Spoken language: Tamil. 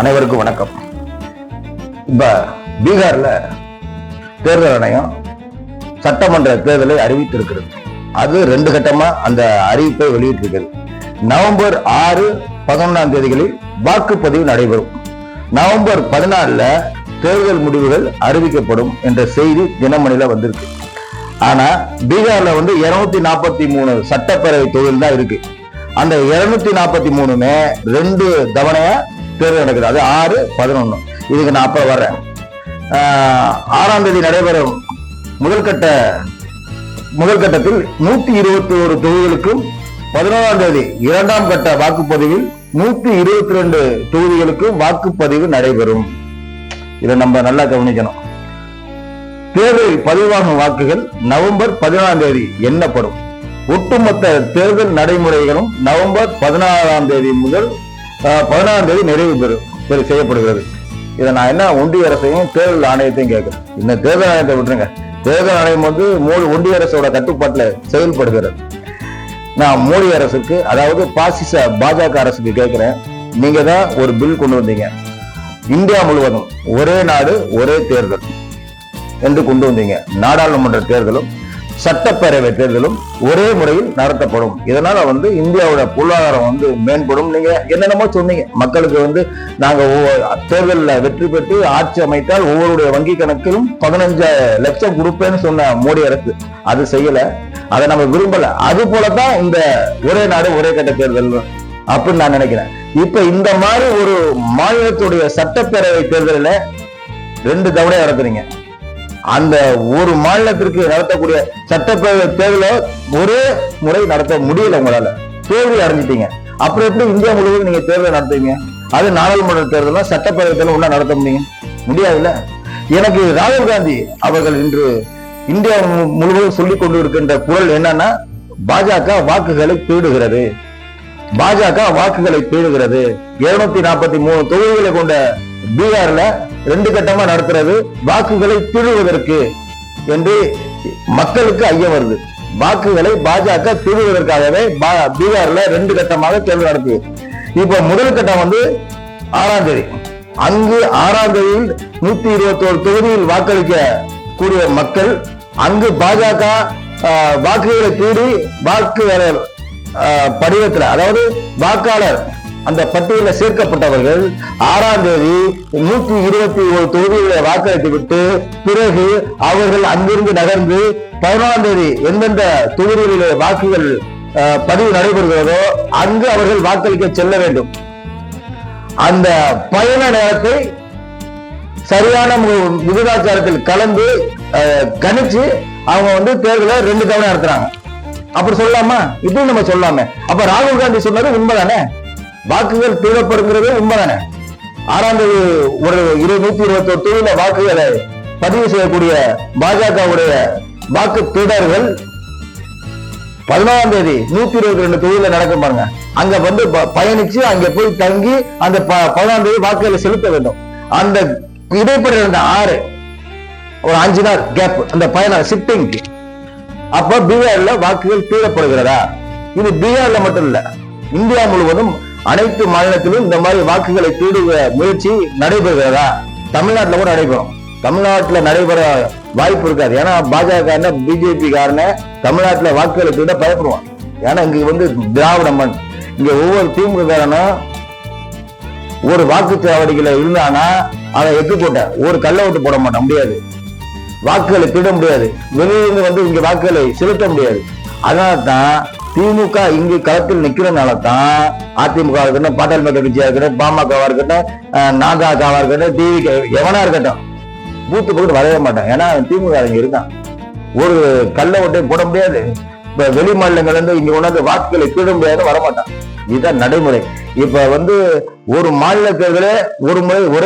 அனைவருக்கும் வணக்கம். இப்ப பீகார்ல தேர்தல் ஆணையம் சட்டமன்ற தேர்தலை அறிவித்திருக்கிறது. அது ரெண்டு கட்டமா அந்த அறிவிப்பை வெளியிட்டிருக்கிறது. நவம்பர் ஆறு பதினொன்றாம் தேதிகளில் வாக்குப்பதிவு நடைபெறும். நவம்பர் பதினாலுல தேர்தல் முடிவுகள் அறிவிக்கப்படும் என்ற செய்தி தினமணில வந்திருக்கு. ஆனா பீகார்ல வந்து இருநூத்தி நாற்பத்தி மூணு சட்டப்பேரவை தொகுதி தான் இருக்கு. அந்த இருநூத்தி நாற்பத்தி மூணுமே ரெண்டு தவணையா தேர்தல் நடக்குது. அது ஆறு பதினொன்னு. இதுக்கு நான் அப்புறம் வர்றேன். ஆஹ் ஆறாம் தேதி நடைபெறும் முதல் கட்ட முதல் கட்டத்தில் நூத்தி இருபத்தி ஒரு தொகுதிகளுக்கும் பதினோராம் தேதி இரண்டாம் கட்ட வாக்குப்பதிவில் நூத்தி இருபத்தி ரெண்டு தொகுதிகளுக்கும் வாக்குப்பதிவு நடைபெறும். இதை நம்ம நல்லா கவனிக்கணும். தேர்தலில் பதிவாகும் வாக்குகள் நவம்பர் பதினாறாம் தேதி எண்ணப்படும். ஒட்டுமொத்த தேர்தல் நடைமுறைகளும் நவம்பர் பதினாறாம் தேதி முதல் பதினாறாம் தேதி நிறைவு பெறும் செய்யப்படுகிறது. இதை நான் என்ன ஒன்றிய அரசையும் தேர்தல் ஆணையத்தையும் கேட்கிறேன். இந்த தேர்தல் ஆணையத்தை விட்டுருங்க. தேர்தல் ஆணையம் வந்து மூணு ஒன்றிய அரசோட கட்டுப்பாட்டுல செயல்படுகிறது. நான் மோடி அரசுக்கு அதாவது பாசிச பாஜக அரசுக்கு கேட்கிறேன். நீங்க தான் ஒரு பில் கொண்டு வந்தீங்க. இந்தியா முழுவதும் ஒரே நாடு ஒரே தேர்தல் என்று கொண்டு வந்தீங்க. நாடாளுமன்ற தேர்தலும் சட்டப்பேரவை தேர்தலும் ஒரே முறையில் நடத்தப்படும். இதனால வந்து இந்தியாவோட பொருளாதாரம் வந்து மேம்படும். நீங்க என்னென்னமோ சொன்னீங்க. மக்களுக்கு வந்து நாங்க தேர்தலில் வெற்றி பெற்று ஆட்சி அமைத்தால் ஒவ்வொருடைய வங்கி கணக்கிலும் பதினஞ்சு லட்சம் கொடுப்பேன்னு சொன்ன மோடி அரசு. அது செய்யல. அதை நம்ம விரும்பல. அது போலதான் இந்த ஒரே நாடு ஒரே கட்ட தேர்தல் அப்படின்னு நான் நினைக்கிறேன். இப்ப இந்த மாதிரி ஒரு மாநிலத்துடைய சட்டப்பேரவை தேர்தலில் ரெண்டு தவணை நடத்துறீங்க. அந்த ஒரு மாநிலத்திற்கு நடத்தக்கூடிய சட்டப்பேரவை தேர்தலை ஒரே முறை நடத்த முடியல உங்களால. தோல்வி அடைஞ்சிட்டீங்க அப்புறம் எப்படி இந்தியா முழுவதும் நீங்க தேர்தலை நடத்துவீங்க? அது நாடாளுமன்ற தேர்தலும் சட்டப்பேரவை தேர்தலும் ஒன்றா நடத்த முடியும் முடியாதுல்ல? எனக்கு ராகுல் காந்தி அவர்கள் இன்று இந்தியா மு- முழுவதும் சொல்லிக் கொண்டு இருக்கின்ற குரல் என்னன்னா பாஜக வாக்குகளை தேடுகிறது. பாஜக வாக்குகளை தேடுகிறது. இருநூத்தி நாற்பத்தி மூணு தொகுதிகளை கொண்ட பீகார்ல ரெண்டு கட்டமா நடத்துறது வாக்குகளை திருடுவதற்கு என்று மக்களுக்கு ஐயம் வருது. வாக்குகளை பாஜக திருடுவதற்காகவே பா- பீகார்ல ரெண்டு கட்டமாக தேர்தல் நடத்துது இப்ப முதல் கட்டம் வந்து ஆறாம் தேதி. அங்கு ஆறாம் தேதியில் நூத்தி இருபத்தி ஒரு தொகுதியில் வாக்களிக்க கூடிய மக்கள் அங்கு பாஜக ஆஹ், வாக்குகளை தேடி வாக்கு ஆஹ், படிவத்துல அதாவது வாக்காளர் அந்த பட்டியலில் சேர்க்கப்பட்டவர்கள் ஆறாம் தேதி நூத்தி இருபத்தி ஒரு தொகுதிகளை வாக்களித்து விட்டு பிறகு அவர்கள் அங்கிருந்து நகர்ந்து பதினொன்றாம் தேதி எந்தெந்த தொகுதிகளிலே வாக்குகள் ஆஹ், பதிவு நடைபெறுகிறதோ அங்கு அவர்கள் வாக்களிக்க செல்ல வேண்டும். அந்த பயண நேரத்தை சரியான விகிதாச்சாரத்தில் கலந்து அஹ், கணிச்சு அவங்க வந்து தேர்தலை ரெண்டு தவணை நடத்துறாங்க. அப்படி சொல்லாமா? இப்படி நம்ம சொல்லாமே. அப்ப ராகுல் காந்தி சொன்னது உண்மைதானே? வாக்குகள் திருடப்படுங்கிறது உண்மைதானே ஆறாம் தேதி ஒரு இரு நூத்தி இருபத்தி ஒரு தொகுதியில வாக்குகளை பதிவு செய்யக்கூடிய பாஜகவுடைய வாக்கு திருடர்கள் பதினோராம் தேதி நூத்தி இருபத்தி ரெண்டு தொகுதியில நடக்கும் பாருங்க. அங்க வந்து ப- பயணிச்சு அங்க போய் தங்கி அந்த ப- தேதி வாக்குகளை செலுத்த வேண்டும். அந்த இடைப்பட்ட இருந்த ஆறு ஒரு அஞ்சு நாள் கேப் அந்த பயணம் சிட்டிங்க்கு அப்ப பீகார்ல வாக்குகள் தீரப்படுகிறதா இது பீகார்ல மட்டும் இல்ல இந்தியா முழுவதும் அனைத்து மாநிலத்திலும் இந்த மாதிரி வாக்குகளை தேடுவ முயற்சி நடைபெறுகிறதா? தமிழ்நாட்டுல கூட நடைபெறும். தமிழ்நாட்டுல நடைபெற வாய்ப்பு இருக்காது. ஏன்னா பாஜக பிஜேபி காரன தமிழ்நாட்டுல வாக்குகளை தீட பயப்படுவான். ஏன்னா இங்க வந்து திராவிட மண். இங்க ஒவ்வொரு திமுக காரனும் ஒரு வாக்குச்சாவடிகளை இருந்தானா அதை எட்டு போட்ட ஒரு கள்ள ஓட்டு போட மாட்டான். முடியாது. வாக்குகளை திருட முடியாது. வெளியிலிருந்து வந்து இங்க வாக்குகளை செலுத்த முடியாது. அதனால தான் திமுக இங்கு களத்தில் நிக்கிறதுனால தான் அதிமுக இருக்கட்டும் பாட்டாளி மக்கள் கட்சியா இருக்கட்டும் பாமகவா இருக்கட்டும் நாகாக்காவா இருக்கட்டும் டிவி எவனா இருக்கட்டும் பூத்து போட்டு வரவே மாட்டான். ஏன்னா திமுக இங்க இருக்கான். ஒரு கல்லை ஒட்டையும் போட முடியாது. இப்ப வெளி மாநிலங்கள்ல இருந்து இங்க கொண்டாந்து வாக்குகளை கீழ முடியாது வரமாட்டான். இதுதான் நடைமுறை. இப்ப வந்து ஒரு மாநில தேர்தலே ஒரு முறை ஒரே